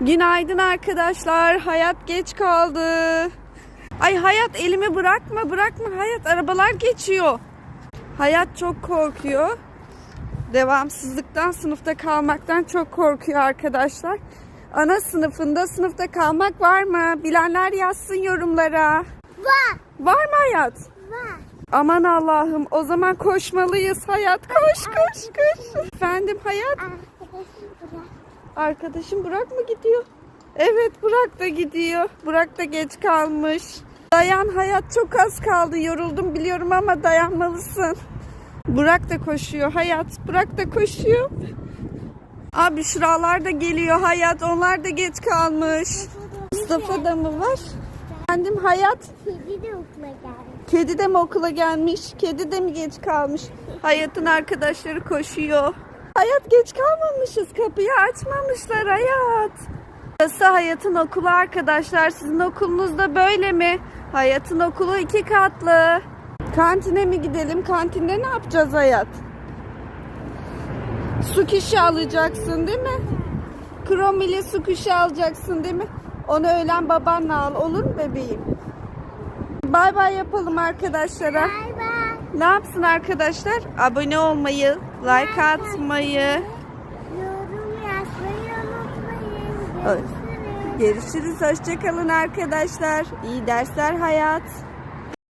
Günaydın arkadaşlar. Hayat geç kaldı. Ay Hayat elimi bırakma bırakma Hayat arabalar geçiyor. Hayat çok korkuyor. Devamsızlıktan sınıfta kalmaktan çok korkuyor arkadaşlar. Ana sınıfında sınıfta kalmak var mı? Bilenler yazsın yorumlara. Var. Var mı Hayat? Var. Aman Allah'ım o zaman koşmalıyız Hayat. Koş koş koş. Efendim Hayat? Arkadaşım bırak. Arkadaşım Burak mı gidiyor? Evet Burak da gidiyor. Burak da geç kalmış. Dayan hayat çok az kaldı. Yoruldum biliyorum ama dayanmalısın. Burak da koşuyor hayat. Burak da koşuyor. Abi şuralar da geliyor hayat. Onlar da geç kalmış. Mustafa da mı var? Efendim hayat. Kedi de okula geldi. Kedi de mi okula gelmiş? Kedi de mi geç kalmış? Hayat'ın arkadaşları koşuyor. Hayat geç kalmamışız. Kapıyı açmamışlar Hayat. Burası Hayat'ın okulu arkadaşlar. Sizin okulunuz da böyle mi? Hayat'ın okulu iki katlı. Kantine mi gidelim? Kantinde ne yapacağız Hayat? Su kişi alacaksın değil mi? Kromili su kişi alacaksın değil mi? Onu öğlen babanla al. Olur mu bebeğim? Bay bay yapalım arkadaşlara. Bay bay. Ne yapsın arkadaşlar? Abone olmayı, like atmayı. Yorum yazmayı unutmayın. Görüşürüz. Görüşürüz. Hoşçakalın arkadaşlar. İyi dersler hayat.